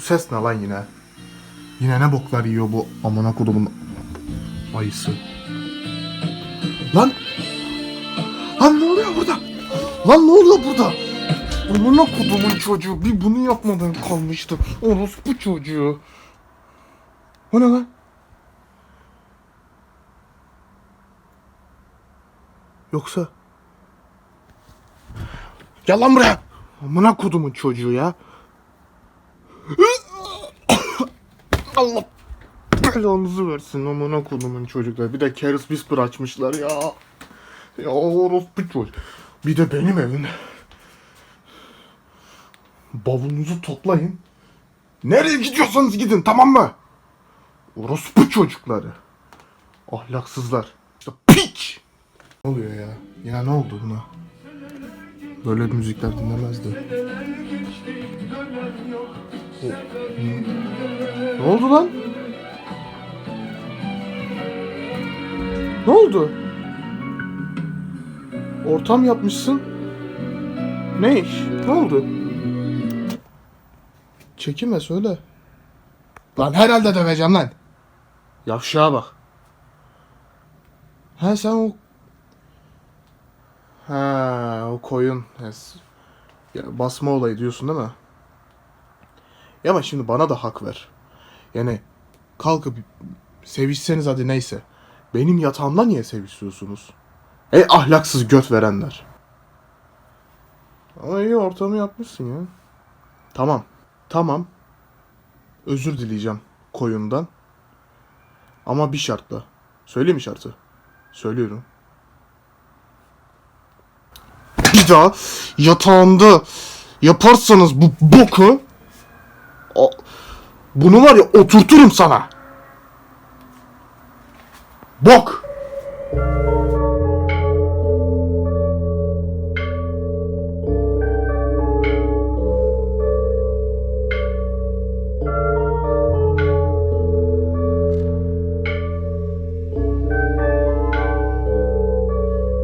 ses ne lan yine? Yine ne boklar yiyor bu amına kodumun ayısı. Lan! Lan ne oluyor burada? Lan ne oluyor burada? Amına kodumun çocuğu bir bunu yapmadan kalmıştı. Orospu çocuğu. O ne lan? Yoksa... Gel lan buraya. Amına kodumun çocuğu ya. Allah belanızı versin amına kodumun çocuklar. Bir de Keris Whisper açmışlar ya. Ya orospu çocuk. Bir de benim evim. Bavulunuzu toplayın. Nereye gidiyorsanız gidin tamam mı? Orospu çocukları. Ahlaksızlar. İşte piç. Ne oluyor ya? Ya ne oldu buna? Böyle müzikler dinlemezdi. Ne oldu lan? Ne oldu? Ortam yapmışsın. Ne iş? Ne oldu? Çekinme söyle. Lan herhalde döveceğim lan. Yavşağa bak. Ha sen o... Ha o koyun. Yes. Ya, basma olayı diyorsun değil mi? Ya ama şimdi bana da hak ver. Yani kalkıp sevişseniz hadi neyse. Benim yatağımda niye sevişiyorsunuz? Ey ahlaksız göt verenler. Ama iyi ortamı yapmışsın ya. Tamam. Tamam. Özür dileyeceğim koyundan. Ama bir şartla. Söyleyeyim mi şartı? Söylüyorum. Bir daha yatağımda yaparsanız bu boku bunu var ya oturturum sana. Bok.